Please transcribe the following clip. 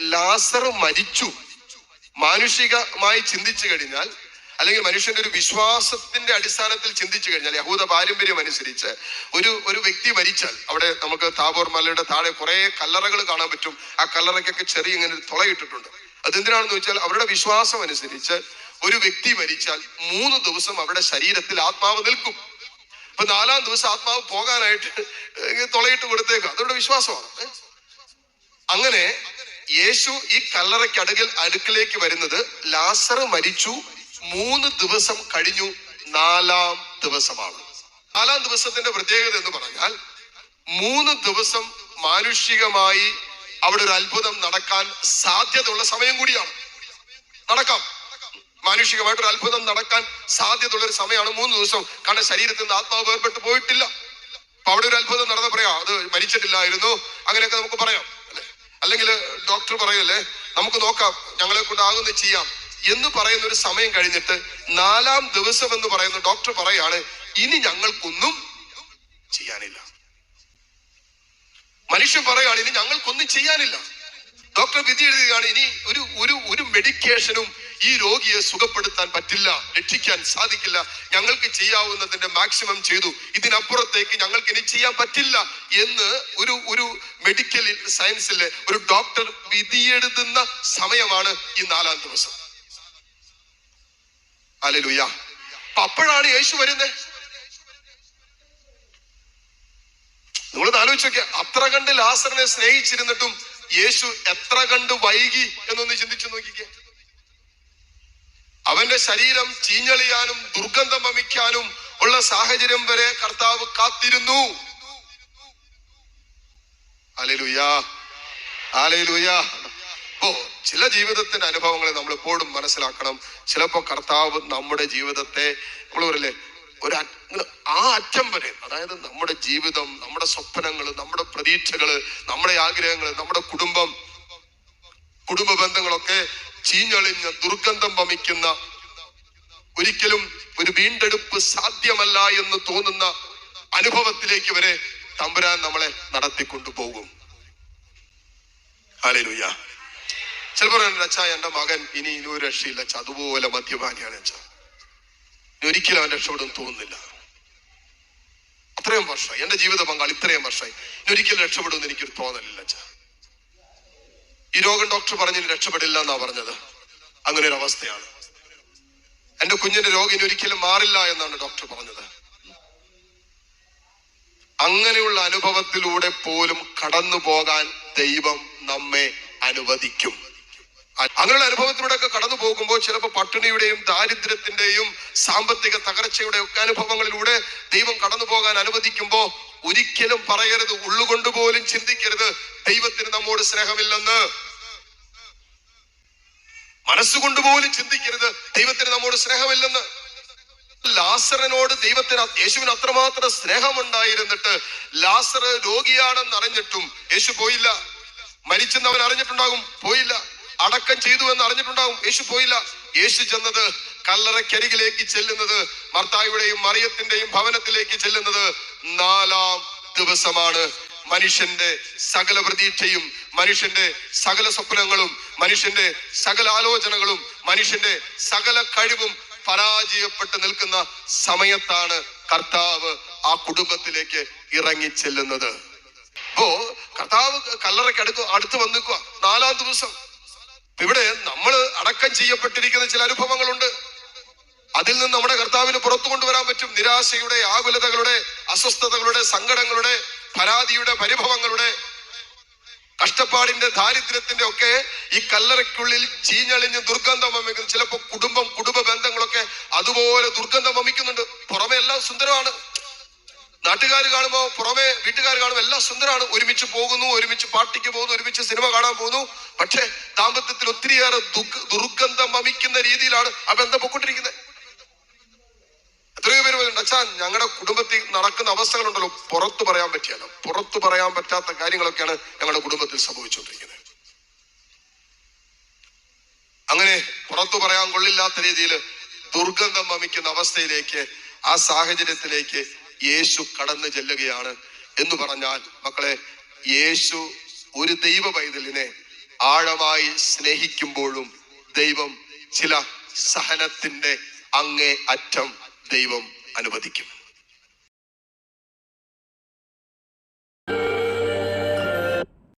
ലാസർ മരിച്ചു. മാനുഷികമായി ചിന്തിച്ചു കഴിഞ്ഞാൽ അല്ലെങ്കിൽ മനുഷ്യന്റെ ഒരു വിശ്വാസത്തിന്റെ അടിസ്ഥാനത്തിൽ ചിന്തിച്ചു കഴിഞ്ഞാൽ യഹൂദ പാരമ്പര്യം അനുസരിച്ച് ഒരു ഒരു വ്യക്തി മരിച്ചാൽ അവിടെ നമുക്ക് താബോർ മലയുടെ താഴെ കുറെ കല്ലറകൾ കാണാൻ പറ്റും. ആ കല്ലറയ്ക്കൊക്കെ ചെറിയ ഇങ്ങനെ തുളയിട്ടിട്ടുണ്ട്. അതെന്തിനാണെന്ന് വെച്ചാൽ അവരുടെ വിശ്വാസം അനുസരിച്ച് ഒരു വ്യക്തി മരിച്ചാൽ മൂന്ന് ദിവസം അവരുടെ ശരീരത്തിൽ ആത്മാവ് നിൽക്കും. അപ്പൊ നാലാം ദിവസം ആത്മാവ് പോകാനായിട്ട് തുളയിട്ട് കൊടുത്തേക്കും. അതവരുടെ വിശ്വാസമാണ്. അങ്ങനെ യേശു ഈ കല്ലറയ്ക്കടുകിൽ അടുക്കിലേക്ക് വരുന്നത് ലാസർ മരിച്ചു. മൂന്ന് ദിവസം കഴിഞ്ഞു. നാലാം ദിവസമാണ്. നാലാം ദിവസത്തിന്റെ പ്രത്യേകത എന്ന് പറഞ്ഞാൽ മൂന്ന് ദിവസം മാനുഷികമായി അവിടെ ഒരു അത്ഭുതം നടക്കാൻ സാധ്യതയുള്ള സമയം കൂടിയാണ്. നടക്കാം. മാനുഷികമായിട്ട് ഒരു അത്ഭുതം നടക്കാൻ സാധ്യതയുള്ള ഒരു സമയമാണ് മൂന്ന് ദിവസം. കാരണം ശരീരത്തിൽ നിന്ന് ആത്മാവ് വേർപെട്ട് പോയിട്ടില്ല. അപ്പൊ അവിടെ ഒരു അത്ഭുതം നടന്ന പറയാം അത് മരിച്ചിട്ടില്ലായിരുന്നു. അങ്ങനെയൊക്കെ നമുക്ക് പറയാം. അല്ലെങ്കിൽ ഡോക്ടർ പറയല്ലേ നമുക്ക് നോക്കാം ഞങ്ങളെ കൊണ്ടാകുന്ന ചെയ്യാം. എന്ന് പറയുന്ന ഒരു സമയം കഴിഞ്ഞിട്ട് നാലാം ദിവസം എന്ന് പറയുന്ന ഡോക്ടർ പറയാണ് ഇനി ഞങ്ങൾക്കൊന്നും ചെയ്യാനില്ല. മനുഷ്യൻ പറയാണ് ഇനി ഞങ്ങൾക്കൊന്നും ചെയ്യാനില്ല. ഡോക്ടർ വിധി എഴുതുകയാണ് ഇനി ഒരു ഒരു ഒരു മെഡിക്കേഷനും ഈ രോഗിയെ സുഖപ്പെടുത്താൻ പറ്റില്ല രക്ഷിക്കാൻ സാധിക്കില്ല. ഞങ്ങൾക്ക് ചെയ്യാവുന്നതിന്റെ മാക്സിമം ചെയ്തു. ഇതിനപ്പുറത്തേക്ക് ഞങ്ങൾക്ക് ഇനി ചെയ്യാൻ പറ്റില്ല എന്ന് ഒരു ഒരു മെഡിക്കൽ സയൻസിലെ ഒരു ഡോക്ടർ വിധിയെഴുതുന്ന സമയമാണ് ഈ നാലാം ദിവസം. അലലുയ അപ്പോഴാണ് യേശു വരുന്നത് നിങ്ങളത് ആലോചിച്ചൊക്കെ അത്ര കണ്ട് ലാസറിനെ സ്നേഹിച്ചിരുന്നിട്ടും യേശു എത്ര കണ്ട് വൈകി എന്നൊന്ന് ചിന്തിച്ചു നോക്കിക്കേ. അവന്റെ ശരീരം ചീഞ്ഞളിയാനും ദുർഗന്ധം വമിക്കാനും ഉള്ള സാഹചര്യം വരെ കർത്താവ് കാത്തിരുന്നു. ചില ജീവിതത്തിന്റെ അനുഭവങ്ങളെ നമ്മൾ എപ്പോഴും മനസ്സിലാക്കണം. ചിലപ്പോ കർത്താവ് നമ്മുടെ ജീവിതത്തെ നമ്മൾ ഒരു ആ അറ്റം വരെ അതായത് നമ്മുടെ ജീവിതം നമ്മുടെ സ്വപ്നങ്ങൾ നമ്മുടെ പ്രതീക്ഷകൾ നമ്മുടെ ആഗ്രഹങ്ങൾ നമ്മുടെ കുടുംബം കുടുംബ ബന്ധങ്ങളൊക്കെ ചീഞ്ഞളിഞ്ഞ് ദുർഗന്ധം വമിക്കുന്ന ഒരിക്കലും ഒരു വീണ്ടെടുപ്പ് സാധ്യമല്ല എന്ന് തോന്നുന്ന അനുഭവത്തിലേക്ക് വരെ തമ്പുരാൻ നമ്മളെ നടത്തിക്കൊണ്ടുപോകും. പോകും ചിലപ്പോ അച്ഛാ എന്റെ മകൻ ഇനി ഇനി ഒരു രക്ഷയില്ല അച്ഛാ അതുപോലെ മദ്യപാനിയാണ് അച്ഛാ. ഒരിക്കലും അവൻ രക്ഷപ്പെടും തോന്നുന്നില്ല. അത്രയും വർഷമായി എന്റെ ജീവിത പങ്കാളി ഇത്രയും വർഷമായി. ഇനി ഒരിക്കലും രക്ഷപ്പെടുമെന്ന് എനിക്കൊരു തോന്നലില്ല അച്ഛാ. ഈ രോഗം ഡോക്ടർ പറഞ്ഞു രക്ഷപ്പെടില്ല എന്നാ പറഞ്ഞത്. അങ്ങനെ ഒരു അവസ്ഥയാണ്. എന്റെ കുഞ്ഞിന്റെ രോഗം ഇനി ഒരിക്കലും മാറില്ല എന്നാണ് ഡോക്ടർ പറഞ്ഞത്. അങ്ങനെയുള്ള അനുഭവത്തിലൂടെ പോലും കടന്നു പോകാൻ ദൈവം നമ്മെ അനുവദിക്കും. അങ്ങനെയുള്ള അനുഭവത്തിലൂടെ ഒക്കെ കടന്നു പോകുമ്പോൾ ചിലപ്പോൾ പട്ടിണിയുടെയും ദാരിദ്ര്യത്തിന്റെയും സാമ്പത്തിക തകർച്ചയുടെ ഒക്കെ അനുഭവങ്ങളിലൂടെ ദൈവം കടന്നു പോകാൻ അനുവദിക്കുമ്പോൾ ഒരിക്കലും പറയരുത് ഉള്ളുകൊണ്ട് പോലും ചിന്തിക്കരുത്. ദൈവത്തിന് നമ്മോട് സ്നേഹമില്ലെന്ന്. മനസ്സുകൊണ്ട് പോലും ചിന്തിക്കരുത്. ദൈവത്തിന് നമ്മോട് സ്നേഹമില്ലെന്ന്. ലാസറിനോട് ദൈവത്തിന് യേശുവിന് അത്രമാത്രം സ്നേഹമുണ്ടായിരുന്നിട്ട് ലാസർ രോഗിയാണെന്ന് അറിഞ്ഞിട്ടും യേശു പോയില്ല. മരിച്ചെന്ന് അവൻ അറിഞ്ഞിട്ടുണ്ടാകും പോയില്ല. അടക്കം ചെയ്തു എന്ന് അറിഞ്ഞിട്ടുണ്ടാകും യേശു പോയില്ല. യേശു ചെന്നത് കല്ലറക്കരികിലേക്ക് ചെല്ലുന്നത് മർത്തായുടെയും മറിയത്തിന്റെയും ഭവനത്തിലേക്ക് ചെല്ലുന്നത് നാലാം ദിവസമാണ്. മനുഷ്യന്റെ സകല പ്രതീക്ഷയും മനുഷ്യന്റെ സകല സ്വപ്നങ്ങളും മനുഷ്യന്റെ സകല ആലോചനകളും മനുഷ്യന്റെ സകല കഴിവും പരാജയപ്പെട്ട് നിൽക്കുന്ന സമയത്താണ് കർത്താവ് ആ കുടുംബത്തിലേക്ക് ഇറങ്ങി ചെല്ലുന്നത്. അപ്പോ കർത്താവ് കല്ലറയ്ക്ക് അടുത്ത് അടുത്ത് വന്നിക്കുക. നാലാം ദിവസം. ഇവിടെ നമ്മൾ അടക്കം ചെയ്യപ്പെട്ടിരിക്കുന്ന ചില അനുഭവങ്ങളുണ്ട്. അതിൽ നിന്ന് നമ്മുടെ കർത്താവിന് പുറത്തു കൊണ്ടുവരാൻ പറ്റും. നിരാശയുടെ ആകുലതകളുടെ അസ്വസ്ഥതകളുടെ സങ്കടങ്ങളുടെ പരാതിയുടെ പരിഭവങ്ങളുടെ കഷ്ടപ്പാടിന്റെ ദാരിദ്ര്യത്തിന്റെ ഒക്കെ ഈ കല്ലറയ്ക്കുള്ളിൽ ചീഞ്ഞളിഞ്ഞ് ദുർഗന്ധം വമിക്കുന്നു. ചിലപ്പോ കുടുംബം കുടുംബ ബന്ധങ്ങളൊക്കെ അതുപോലെ ദുർഗന്ധം വമിക്കുന്നുണ്ട്. പുറമെ എല്ലാം സുന്ദരമാണ്. നാട്ടുകാർ കാണുമ്പോ പുറമെ വീട്ടുകാർ കാണുമ്പോൾ എല്ലാം സുന്ദരമാണ്. ഒരുമിച്ച് പോകുന്നു ഒരുമിച്ച് പാർട്ടിക്ക് പോകുന്നു ഒരുമിച്ച് സിനിമ കാണാൻ പോകുന്നു. പക്ഷെ ദാമ്പത്യത്തിൽ ഒത്തിരിയേറെ ദുർഗന്ധം വമിക്കുന്ന രീതിയിലാണ് ആ ബന്ധം പൊക്കൊണ്ടിരിക്കുന്നത് എത്രയോ പേര് പറയുന്നുണ്ട് അച്ഛാ ഞങ്ങളുടെ കുടുംബത്തിൽ നടക്കുന്ന അവസ്ഥകളുണ്ടല്ലോ. പുറത്തു പറയാൻ പറ്റിയല്ലോ. പുറത്തു പറയാൻ പറ്റാത്ത കാര്യങ്ങളൊക്കെയാണ് ഞങ്ങളുടെ കുടുംബത്തിൽ സംഭവിച്ചുകൊണ്ടിരിക്കുന്നത്. അങ്ങനെ പുറത്തു പറയാൻ കൊള്ളില്ലാത്ത രീതിയിൽ ദുർഗന്ധം വമിക്കുന്ന അവസ്ഥയിലേക്ക് ആ സാഹചര്യത്തിലേക്ക് യേശു കടന്നു ചെല്ലുകയാണ് എന്ന് പറഞ്ഞാൽ മക്കളെ യേശു ഒരു ദൈവ പൈതലിനെ ആഴമായി സ്നേഹിക്കുമ്പോഴും ദൈവം ചില സഹനത്തിന്റെ അങ്ങേ അറ്റം ദൈവം അനുവദിക്കും.